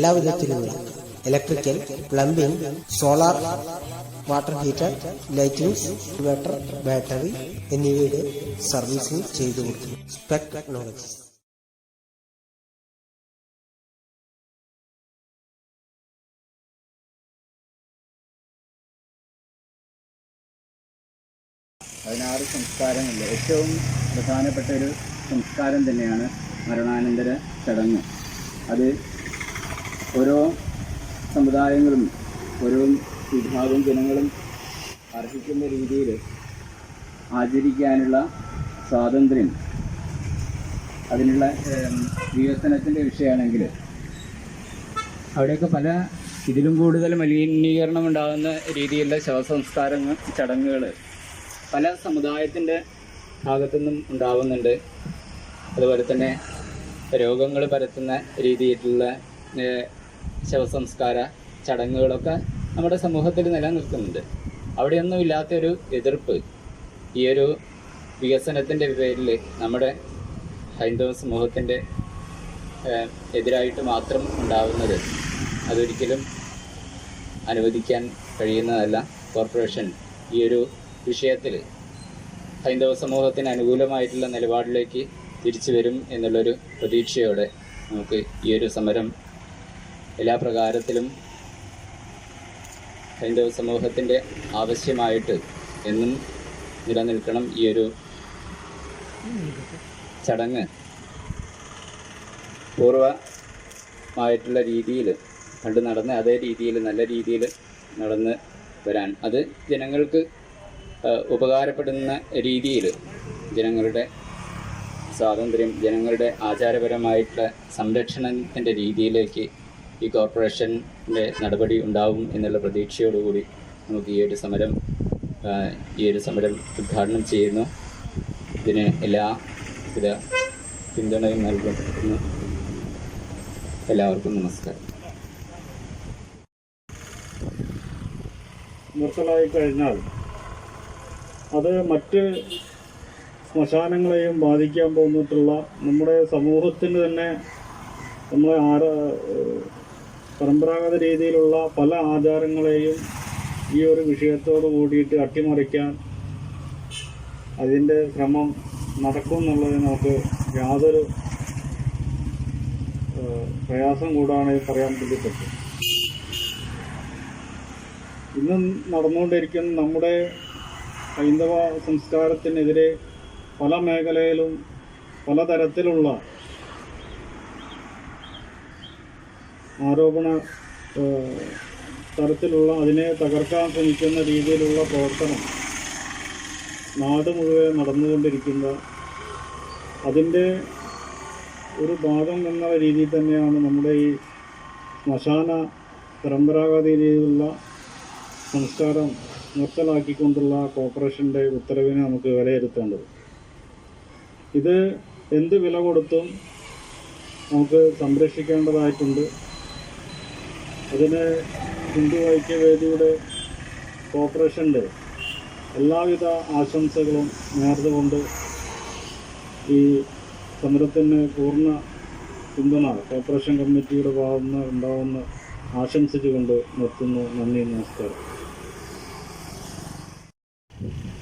എല്ലാ വിധത്തിലുമുള്ള electrical plumbing solar water heater lightings inverter battery എന്നിവയുടെ servicing ചെയ്തു കൊടുക്കുന്നു. സ്പെക് ടെക്നോളജി പതിനാറ് സംസ്കാരങ്ങളിൽ ഏറ്റവും പ്രധാനപ്പെട്ട ഒരു സംസ്കാരം തന്നെയാണ് മരണാനന്തര ചടങ്ങ്. അത് ഓരോ സമുദായങ്ങളും ഓരോ വിഭാഗം ജനങ്ങളും അർഹിക്കുന്ന രീതിയിൽ ആചരിക്കാനുള്ള സ്വാതന്ത്ര്യം അതിനുള്ള വികസനത്തിന്റെ വിഷയമാണെങ്കിൽ അവിടെയൊക്കെ പല ഇതിലും കൂടുതൽ മലിനീകരണം ഉണ്ടാകുന്ന രീതിയിലുള്ള ശവസംസ്കാരങ്ങൾ ചടങ്ങുകൾ പല സമുദായത്തിന്റെ ഭാഗത്തുനിന്നും ഉണ്ടാവുന്നുണ്ട്. അതുപോലെ തന്നെ രോഗങ്ങൾ പരത്തുന്ന രീതിയിലുള്ള ശവസംസ്കാര ചടങ്ങുകളൊക്കെ നമ്മുടെ സമൂഹത്തിൽ നിലനിൽക്കുന്നുണ്ട്. അവിടെയൊന്നും ഇല്ലാത്തൊരു എതിർപ്പ്. ഈ ഒരു വികസനത്തിന്റെ പേരിൽ നമ്മുടെ ഹൈന്ദവ സമൂഹത്തിന്റെ എതിരായിട്ട് മാത്രം ഉണ്ടാവുന്നത് അതൊരിക്കലും അനുവദിക്കാൻ കഴിയുന്നതല്ല കോർപ്പറേഷൻ ഈ ഒരു വിഷയത്തിൽ. ഹൈന്ദവ സമൂഹത്തിന് അനുകൂലമായിട്ടുള്ള നിലപാടിലേക്ക് തിരിച്ചു വരും എന്നുള്ളൊരു പ്രതീക്ഷയോടെ നമുക്ക് ഈ ഒരു സമരം എല്ലാ പ്രകാരത്തിലും ഹൈന്ദവ സമൂഹത്തിന്റെ ആവശ്യമായിട്ട് എന്നും നിലനിൽക്കണം ഈ ഒരു ചടങ്ങ്. പൂർവമായിട്ടുള്ള രീതിയിൽ പണ്ട് നടന്ന അതേ രീതിയിൽ നല്ല രീതിയിൽ നടന്ന് വരാൻ. അത് ജനങ്ങൾക്ക് ഉപകാരപ്പെടുന്ന രീതിയിൽ ജനങ്ങളുടെ സ്വാതന്ത്ര്യം ജനങ്ങളുടെ ആചാരപരമായിട്ടുള്ള സംരക്ഷണത്തിന്റെ രീതിയിലേക്ക് ഈ കോർപ്പറേഷന്റെ നടപടി ഉണ്ടാവും എന്നുള്ള പ്രതീക്ഷയോടുകൂടി നമുക്ക് ഈ ഒരു സമരം ഈ ഒരു സമരം ഉദ്ഘാടനം ചെയ്യുന്നു. ഇതിന് എല്ലാ വിധ പിന്തുണയും നൽകുന്നു. എല്ലാവർക്കും നമസ്കാരം. നിർത്തലായി കഴിഞ്ഞാൽ അത് മറ്റ് ശ്മശാനങ്ങളെയും ബാധിക്കാൻ പോകുന്നിട്ടുള്ള നമ്മുടെ സമൂഹത്തിന് തന്നെ നമ്മളെ ആര പരമ്പരാഗത രീതിയിലുള്ള പല ആചാരങ്ങളെയും ഈ ഒരു വിഷയത്തോട് കൂടിയിട്ട് അട്ടിമറിക്കാൻ അതിന്റെ ശ്രമം നടക്കും എന്നുള്ളത് നമുക്ക് യാതൊരു പ്രയാസം കൂടാണ് പറയാൻ വേണ്ടി പറ്റും. ഇന്ന് നടന്നുകൊണ്ടിരിക്കുന്ന നമ്മുടെ ഹൈന്ദവ സംസ്കാരത്തിനെതിരെ പല മേഖലയിലും പലതരത്തിലുള്ള ആരോപണ തരത്തിലുള്ള അതിനെ തകർക്കാൻ ശ്രമിക്കുന്ന രീതിയിലുള്ള പ്രവർത്തനം നാട് മുഴുവൻ നടന്നുകൊണ്ടിരിക്കുന്ന അതിന്റെ ഒരു ഭാഗം എന്ന രീതിയിൽ തന്നെയാണ് നമ്മുടെ ഈ ശ്മശാന പരമ്പരാഗത രീതിയിലുള്ള സംസ്കാരം നിർത്തലാക്കിക്കൊണ്ടുള്ള കോർപ്പറേഷന്റെ ഉത്തരവിനെ നമുക്ക് വിലയിരുത്തേണ്ടത്. ഇത് എന്ത് വില കൊടുത്തും നമുക്ക് സംരക്ഷിക്കേണ്ടതായിട്ടുണ്ട്. അതിന് ഹിന്ദു ഐക്യവേദിയുടെ കോർപ്പറേഷന്റെ എല്ലാവിധ ആശംസകളും നേർന്നുകൊണ്ട് ഈ സമരത്തിന് പൂർണ പിന്തുണ കോർപ്പറേഷൻ കമ്മിറ്റിയുടെ ഭാഗത്ത് ഉണ്ടാവുന്ന ആശംസിച്ചുകൊണ്ട് നിർത്തുന്നു. നന്ദി നമസ്കാരം.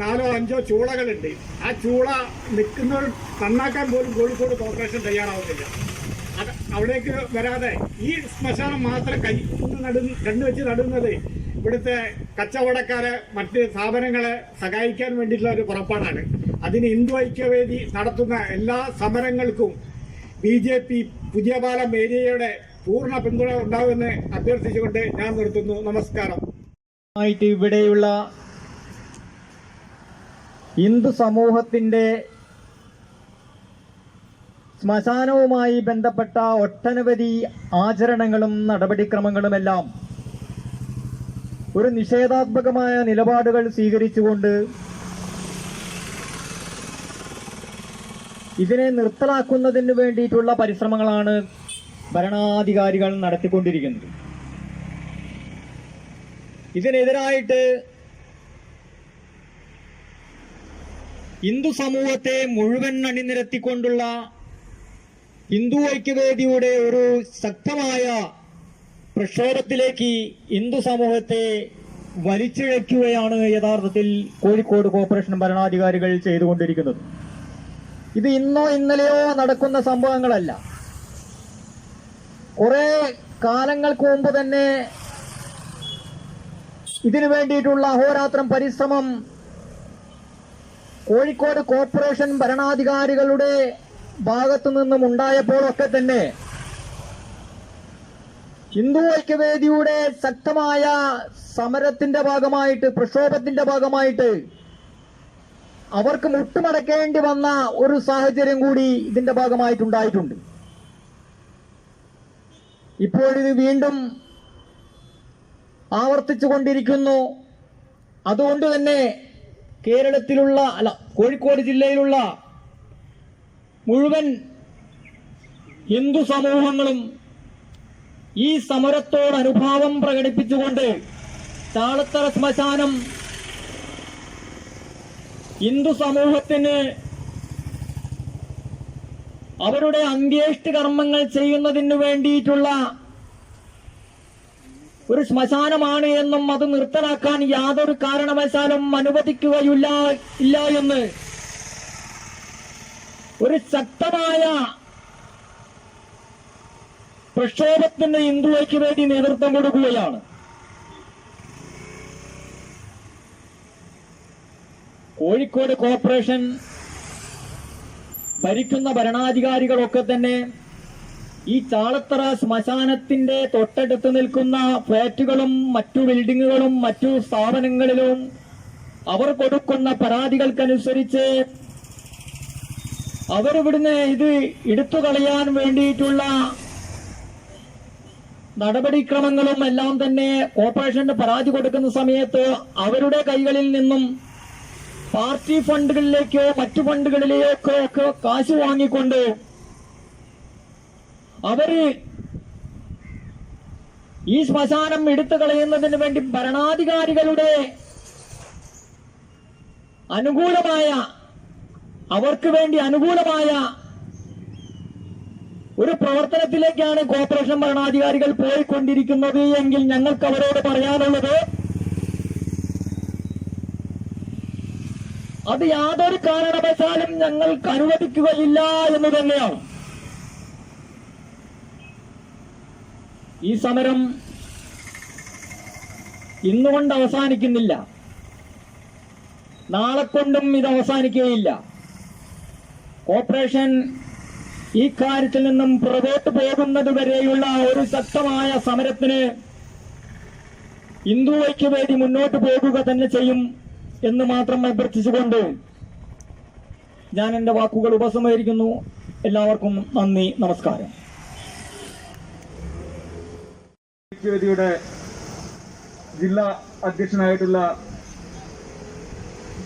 നാലോ അഞ്ചോ ചൂളകളുണ്ട്. ആ ചൂള നിൽക്കുന്നവർ നന്നാക്കാൻ പോലും കോഴിക്കോട് കോർപ്പറേഷൻ തയ്യാറാവുന്നില്ല. അവിടേക്ക് വരാതെ ഈ ശ്മശാനം മാത്രം കൈ നടു കണ്ണുവെച്ച് നടുന്നത് ഇവിടുത്തെ കച്ചവടക്കാരെ മറ്റ് സ്ഥാപനങ്ങളെ സഹായിക്കാൻ വേണ്ടിയിട്ടുള്ള ഒരു പുറപ്പാടാണ്. അതിന് ഹിന്ദു ഐക്യവേദി നടത്തുന്ന എല്ലാ സമരങ്ങൾക്കും ബി ജെ പി പുതിയ പാലം ഏരിയയുടെ പൂർണ പിന്തുണ ഉണ്ടാവുമെന്ന് അഭ്യർത്ഥിച്ചുകൊണ്ട് ഞാൻ നിർത്തുന്നു. നമസ്കാരം. ആയിട്ട് ഇവിടെയുള്ള ഹിന്ദു സമൂഹത്തിന്റെ ശ്മശാനവുമായി ബന്ധപ്പെട്ട ഒട്ടനവധി ആചരണങ്ങളും നടപടിക്രമങ്ങളുമെല്ലാം ഒരു നിഷേധാത്മകമായ നിലപാടുകൾ സ്വീകരിച്ചുകൊണ്ട് ഇതിനെ നിർത്തലാക്കുന്നതിന് വേണ്ടിയിട്ടുള്ള പരിശ്രമങ്ങളാണ് ഭരണാധികാരികൾ നടത്തിക്കൊണ്ടിരിക്കുന്നത്. ഇതിനെതിരായിട്ട് ഹിന്ദു സമൂഹത്തെ മുഴുവൻ അണിനിരത്തിക്കൊണ്ടുള്ള ഹിന്ദു ഐക്യവേദിയുടെ ഒരു ശക്തമായ പ്രക്ഷോഭത്തിലേക്ക് ഹിന്ദു സമൂഹത്തെ വലിച്ചിഴയ്ക്കുകയാണ് യഥാർത്ഥത്തിൽ കോഴിക്കോട് കോർപ്പറേഷൻ ഭരണാധികാരികൾ ചെയ്തുകൊണ്ടിരിക്കുന്നത്. ഇത് ഇന്നോ ഇന്നലെയോ നടക്കുന്ന സംഭവങ്ങളല്ല. കുറെ കാലങ്ങൾക്ക് മുമ്പ് തന്നെ ഇതിനു വേണ്ടിയിട്ടുള്ള അഹോരാത്രം പരിശ്രമം കോഴിക്കോട് കോർപ്പറേഷൻ ഭരണാധികാരികളുടെ ഭാഗത്തു നിന്നും ഉണ്ടായപ്പോഴൊക്കെ തന്നെ ഹിന്ദു ഐക്യവേദിയുടെ ശക്തമായ സമരത്തിന്റെ ഭാഗമായിട്ട് പ്രക്ഷോഭത്തിന്റെ ഭാഗമായിട്ട് അവർക്ക് മുട്ടുമടക്കേണ്ടി വന്ന ഒരു സാഹചര്യം കൂടി ഇതിന്റെ ഭാഗമായിട്ടുണ്ടായിട്ടുണ്ട്. ഇപ്പോഴിത് വീണ്ടും ആവർത്തിച്ചു കൊണ്ടിരിക്കുന്നു അതുകൊണ്ട് തന്നെ കേരളത്തിലുള്ള അല്ല കോഴിക്കോട് ജില്ലയിലുള്ള മുഴുവൻ ഹിന്ദു സമൂഹങ്ങളും ഈ സമരത്തോട് അനുഭാവം പ്രകടിപ്പിച്ചുകൊണ്ട് താളത്തറ ശ്മശാനം ഹിന്ദു സമൂഹത്തിന് അവരുടെ അന്ത്യേഷ്ടി കർമ്മങ്ങൾ ചെയ്യുന്നതിന് വേണ്ടിയിട്ടുള്ള ഒരു ശ്മശാനമാണ് എന്നും അത് നിർത്തലാക്കാൻ യാതൊരു കാരണവശാലും അനുവദിക്കുകയില്ല ഇല്ല എന്ന് ഒരു ശക്തമായ പ്രക്ഷോഭത്തിന് ഇന്ദുവയ്ക്ക് വേണ്ടി നേതൃത്വം കൊടുക്കുകയാണ്. കോഴിക്കോട് കോർപ്പറേഷൻ ഭരിക്കുന്ന ഭരണാധികാരികളൊക്കെ തന്നെ ഈ ചാളത്തറ ശ്മശാനത്തിന്റെ തൊട്ടടുത്ത് നിൽക്കുന്ന ഫ്ളാറ്റുകളും മറ്റു ബിൽഡിങ്ങുകളും മറ്റു സ്ഥാപനങ്ങളിലും അവർ കൊടുക്കുന്ന പരാതികൾക്കനുസരിച്ച് അവരിവിടുന്ന് ഇത് എടുത്തു കളയാൻ വേണ്ടിയിട്ടുള്ള നടപടിക്രമങ്ങളും എല്ലാം തന്നെ കോർപ്പറേഷന് പരാതി കൊടുക്കുന്ന സമയത്ത് അവരുടെ കൈകളിൽ നിന്നും പാർട്ടി ഫണ്ടുകളിലേക്കോ മറ്റു ഫണ്ടുകളിലേക്കോ ഒക്കെ കാശ് വാങ്ങിക്കൊണ്ട് അവർ ഈ ശ്മശാനം എടുത്തു കളയുന്നതിന് വേണ്ടി ഭരണാധികാരികളുടെ അനുകൂലമായ അവർക്ക് വേണ്ടി അനുകൂലമായ ഒരു പ്രവർത്തനത്തിലേക്കാണ് കോർപ്പറേഷൻ ഭരണാധികാരികൾ പോയിക്കൊണ്ടിരിക്കുന്നത് എങ്കിൽ ഞങ്ങൾക്ക് അവരോട് പറയാനുള്ളത് അത് യാതൊരു കാരണവശാലും ഞങ്ങൾക്ക് അനുവദിക്കുകയില്ല എന്ന് തന്നെയാണ്. ഈ സമരം ഇന്നുകൊണ്ട് അവസാനിക്കുന്നില്ല. നാളെ കൊണ്ടും ഇത് അവസാനിക്കുകയില്ല. കോർപ്പറേഷൻ ഈ കാര്യത്തിൽ നിന്നും പുറകോട്ട് പോകുന്നത് വരെയുള്ള ഒരു ശക്തമായ സമരത്തിന് ഹിന്ദു ഐക്യവേദി മുന്നോട്ട് പോകുക തന്നെ ചെയ്യും എന്ന് മാത്രം അഭ്യർത്ഥിച്ചുകൊണ്ട് ഞാൻ എന്റെ വാക്കുകൾ ഉപസംഹരിക്കുന്നു. എല്ലാവർക്കും നന്ദി നമസ്കാരം. ജില്ലാ അധ്യക്ഷനായിട്ടുള്ള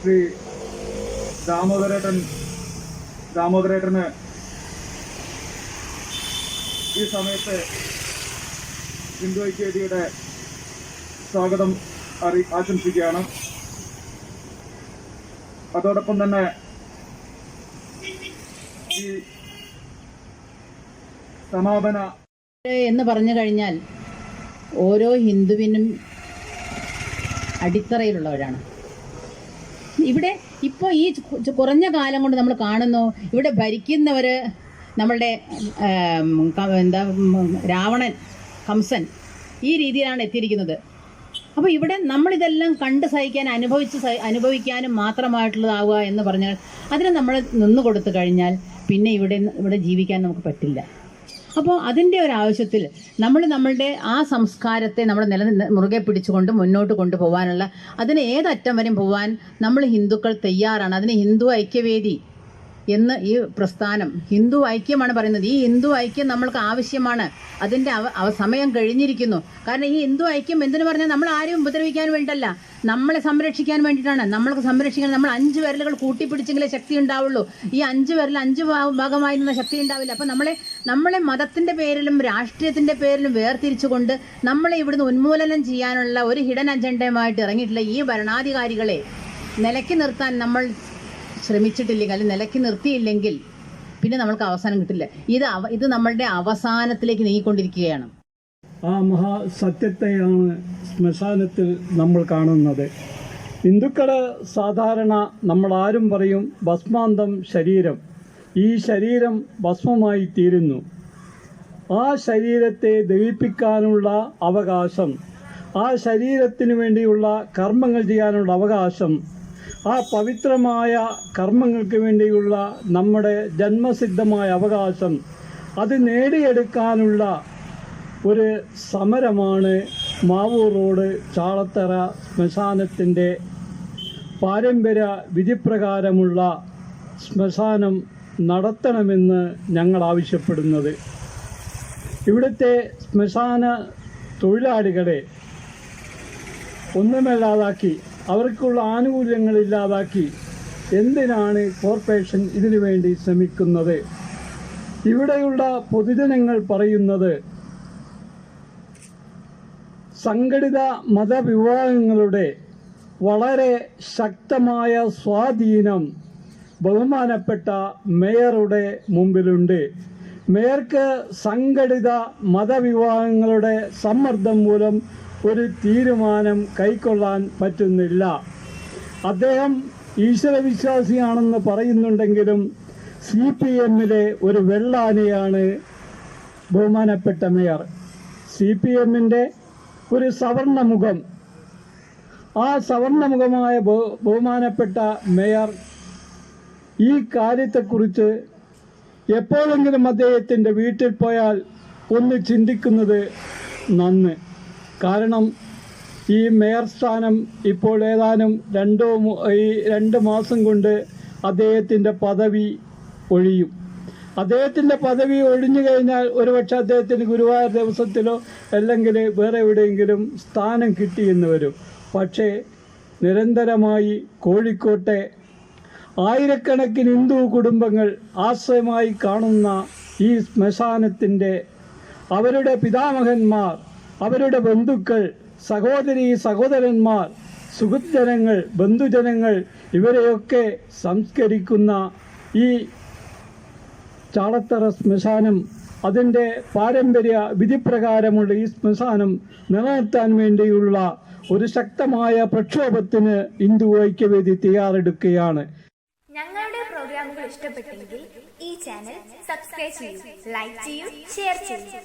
ശ്രീ ദാമോദരേട്ടൻ ദാമോദരേട്ടന് ഈ സമയത്ത് ഹിന്ദു ഐക്യവേദിയുടെ സ്വാഗതം അറി ആശംസിക്കുകയാണ്. അതോടൊപ്പം തന്നെ ഈ സമാപന എന്ന് പറഞ്ഞു കഴിഞ്ഞാൽ ഓരോ ഹിന്ദുവിനും അടിത്തറയിലുള്ളവരാണ്. ഇവിടെ ഇപ്പോൾ ഈ കുറഞ്ഞ കാലം കൊണ്ട് നമ്മൾ കാണുന്നു. ഇവിടെ ഭരിക്കുന്നവർ നമ്മളുടെ എന്താ രാവണൻ കംസൻ ഈ രീതിയിലാണ് എത്തിയിരിക്കുന്നത്. അപ്പോൾ ഇവിടെ നമ്മളിതെല്ലാം കണ്ട് സഹിക്കാൻ അനുഭവിച്ച് അനുഭവിക്കാനും മാത്രമായിട്ടുള്ളതാവുക എന്ന് പറഞ്ഞാൽ അതിന് നമ്മൾ നിന്ന് കൊടുത്തു കഴിഞ്ഞാൽ പിന്നെ ഇവിടെ ഇവിടെ ജീവിക്കാൻ നമുക്ക് പറ്റില്ല. അപ്പോൾ അതിന്റെ ഒരു ആവശ്യത്തിൽ നമ്മൾ നമ്മളുടെ ആ സംസ്കാരത്തെ നമ്മൾ നിലനിന്ന് മുറുകെ പിടിച്ചുകൊണ്ട് മുന്നോട്ട് കൊണ്ടുപോകാനുള്ള അതിന് ഏതറ്റം വരെയും പോകാൻ നമ്മൾ ഹിന്ദുക്കൾ തയ്യാറാണ്. അതിന് ഹിന്ദു ഐക്യവേദി എന്ന് ഈ പ്രസ്ഥാനം ഹിന്ദു ഐക്യമാണ് പറയുന്നത്. ഈ ഹിന്ദു ഐക്യം നമ്മൾക്ക് ആവശ്യമാണ്. അതിന്റെ സമയം കഴിഞ്ഞിരിക്കുന്നു. കാരണം ഈ ഹിന്ദു ഐക്യം എന്തിനു പറഞ്ഞാൽ നമ്മൾ ആരെയും ഉപദ്രവിക്കാൻ വേണ്ടിയിട്ടല്ല. നമ്മളെ സംരക്ഷിക്കാൻ വേണ്ടിയിട്ടാണ്. നമ്മൾക്ക് സംരക്ഷിക്കാൻ നമ്മൾ അഞ്ച് വിരലുകൾ കൂട്ടിപ്പിടിച്ചെങ്കിലേ ശക്തി ഉണ്ടാവുള്ളൂ. ഈ അഞ്ച് വിരൽ അഞ്ച് ഭാഗമായി നിന്ന ശക്തി ഉണ്ടാവില്ല. അപ്പം നമ്മളെ നമ്മളെ മതത്തിന്റെ പേരിലും രാഷ്ട്രീയത്തിന്റെ പേരിലും വേർതിരിച്ചുകൊണ്ട് നമ്മളെ ഇവിടുന്ന് ഉന്മൂലനം ചെയ്യാനുള്ള ഒരു ഹിഡൻ അജണ്ടയുമായിട്ട് ഇറങ്ങിയിട്ടുള്ള ഈ ഭരണാധികാരികളെ നിലയ്ക്ക് നിർത്താൻ നമ്മൾ ശ്രമിച്ചിട്ടില്ലെങ്കിൽ അല്ലെങ്കിൽ നിലയ്ക്ക് നിർത്തിയില്ലെങ്കിൽ പിന്നെ നമ്മൾക്ക് അവസാനം കിട്ടില്ല. ഇത് ഇത് നമ്മളുടെ അവസാനത്തിലേക്ക് നീങ്ങിക്കൊണ്ടിരിക്കുകയാണ്. ആ മഹാസത്യത്തെയാണ് ശ്മശാനത്തിൽ നമ്മൾ കാണുന്നത്. ഹിന്ദുക്കൾ സാധാരണ നമ്മൾ ആരും പറയും ഭസ്മാന്തം ശരീരം. ഈ ശരീരം ഭസ്മമായി തീരുന്നു. ആ ശരീരത്തെ ദഹിപ്പിക്കാനുള്ള അവകാശം ആ ശരീരത്തിന് വേണ്ടിയുള്ള കർമ്മങ്ങൾ ചെയ്യാനുള്ള അവകാശം ആ പവിത്രമായ കർമ്മങ്ങൾക്ക് വേണ്ടിയുള്ള നമ്മുടെ ജന്മസിദ്ധമായ അവകാശം അത് നേടിയെടുക്കാനുള്ള ഒരു സമരമാണ് മാവൂർ റോഡ് ചാളത്തറ ശ്മശാനത്തിന്റെ പാരമ്പര്യ വിധിപ്രകാരമുള്ള ശ്മശാനം നടത്തണമെന്ന് ഞങ്ങൾ ആവശ്യപ്പെടുന്നത്. ഇവിടുത്തെ ശ്മശാന തൊഴിലാളികളെ ഒന്നുമല്ലാതാക്കി അവർക്കുള്ള ആനുകൂല്യങ്ങൾ ഇല്ലാതാക്കി. എന്തിനാണ് കോർപ്പറേഷൻ ഇതിനു വേണ്ടി ശ്രമിക്കുന്നത്? ഇവിടെയുള്ള പൊതുജനങ്ങൾ പറയുന്നത് സംഘടിത മതവിഭാഗങ്ങളുടെ വളരെ ശക്തമായ സ്വാധീനം ബഹുമാനപ്പെട്ട മേയറുടെ മുമ്പിലുണ്ട്. മേയർക്ക് സംഘടിത മതവിഭാഗങ്ങളുടെ സമ്മർദ്ദം മൂലം ഒരു തീരുമാനം കൈക്കൊള്ളാൻ പറ്റുന്നില്ല. അദ്ദേഹം ഈശ്വരവിശ്വാസിയാണെന്ന് പറയുന്നുണ്ടെങ്കിലും സി പി എമ്മിലെ ഒരു വെള്ളാനിയാണ് ബഹുമാനപ്പെട്ട മേയർ. സി പി എമ്മിന്റെ ഒരു സവർണമുഖം. ആ സവർണമുഖമായ ബഹുമാനപ്പെട്ട മേയർ ഈ കാര്യത്തെക്കുറിച്ച് എപ്പോഴെങ്കിലും അദ്ദേഹത്തിന്റെ വീട്ടിൽ പോയാൽ ഒന്ന് ചിന്തിക്കുന്നത് നന്ന്. കാരണം ഈ മേയർ സ്ഥാനം ഇപ്പോൾ ഏതാനും രണ്ടോ ഈ രണ്ട് മാസം കൊണ്ട് അദ്ദേഹത്തിന്റെ പദവി ഒഴിയും. അദ്ദേഹത്തിന്റെ പദവി ഒഴിഞ്ഞു കഴിഞ്ഞാൽ ഒരുപക്ഷെ അദ്ദേഹത്തിന് ഗുരുവായൂർ ദിവസത്തിലോ അല്ലെങ്കിൽ വേറെ എവിടെയെങ്കിലും സ്ഥാനം കിട്ടിയെന്ന് വരും. പക്ഷേ നിരന്തരമായി കോഴിക്കോട്ടെ ആയിരക്കണക്കിന് ഹിന്ദു കുടുംബങ്ങൾ ആശ്രയമായി കാണുന്ന ഈ ശ്മശാനത്തിന്റെ അവരുടെ പിതാമഹന്മാർ അവരുടെ ബന്ധുക്കൾ സഹോദരി സഹോദരന്മാർ സുഹൃജനങ്ങൾ ബന്ധുജനങ്ങൾ ഇവരെയൊക്കെ സംസ്കരിക്കുന്ന ഈ ചാളത്തറ ശ്മശാനം അതിന്റെ പാരമ്പര്യ വിധിപ്രകാരമുള്ള ഈ ശ്മശാനം നിലനിർത്താൻ വേണ്ടിയുള്ള ഒരു ശക്തമായ പ്രക്ഷോഭത്തിന് ഹിന്ദു ഐക്യവേദി തയ്യാറെടുക്കുകയാണ്. ഞങ്ങളുടെ പ്രോഗ്രാമുകൾ ഇഷ്ടപ്പെട്ടെങ്കിൽ ഈ ചാനൽ സബ്സ്ക്രൈബ് ചെയ്യൂ ലൈക്ക് ചെയ്യൂ ഷെയർ ചെയ്യൂ.